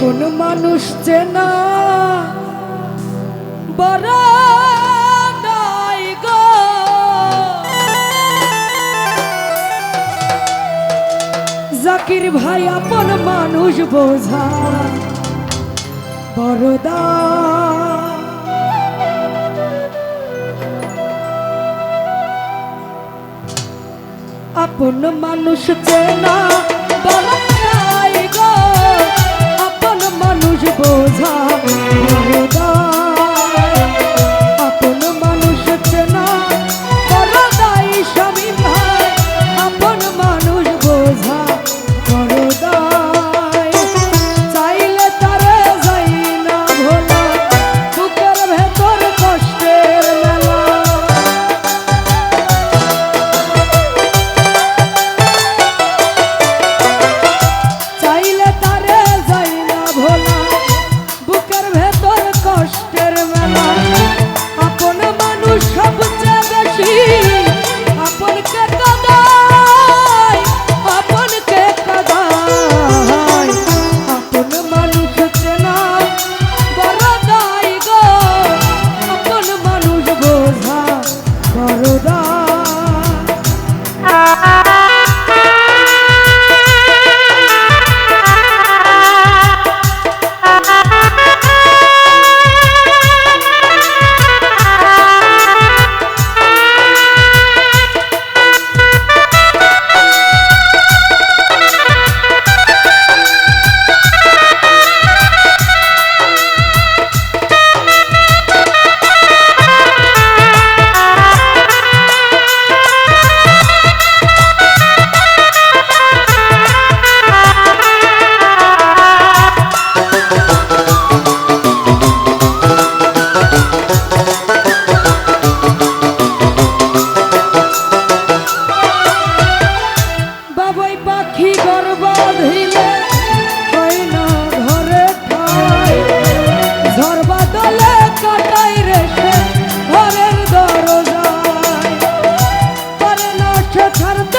কোন মানুষ চেনা। বড় জাকির ভাই আপন মানুষ বোঝা। বড়দা আপন মানুষ চেনা। try to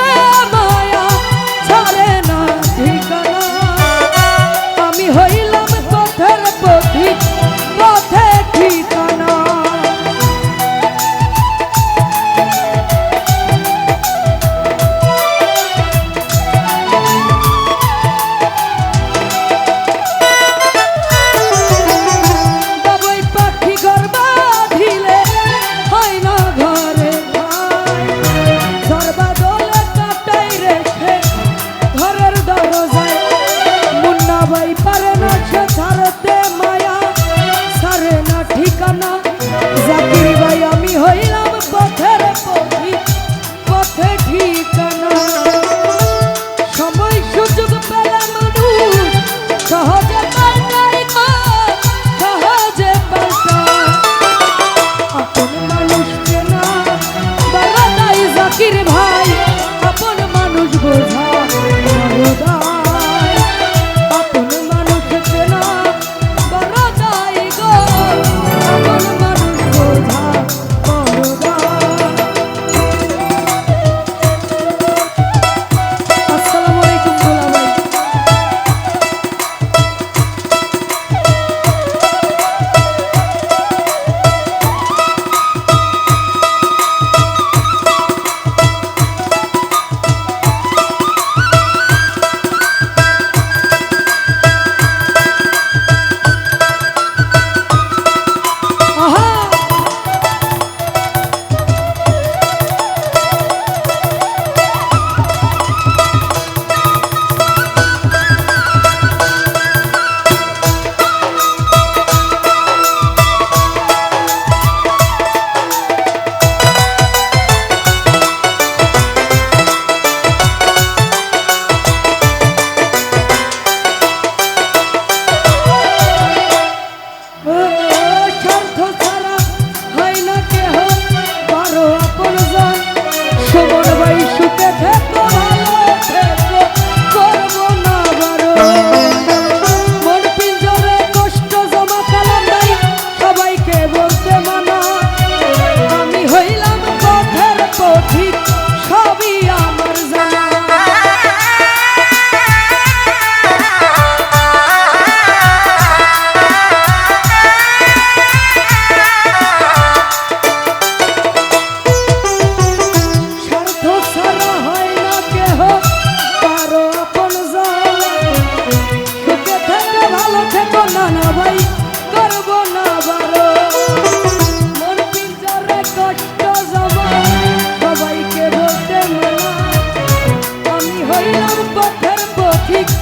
ঠিক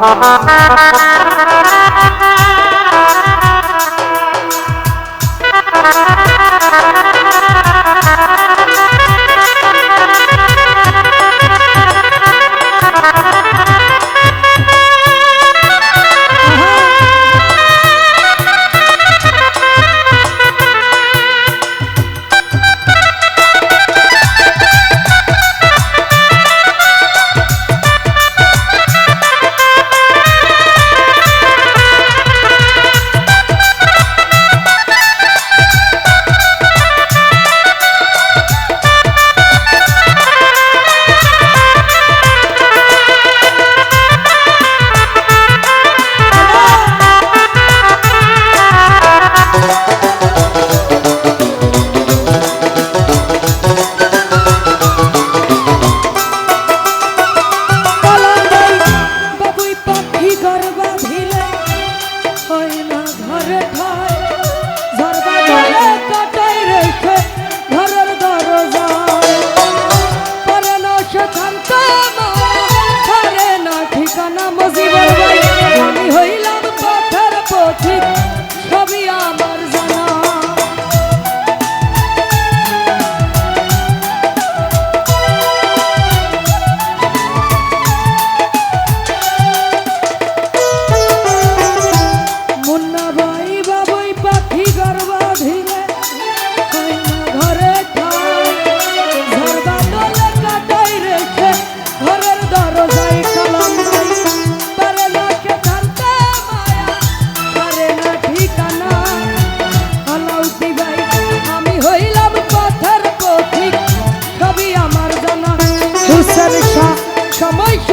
Ha ha ha ha ha! trip home.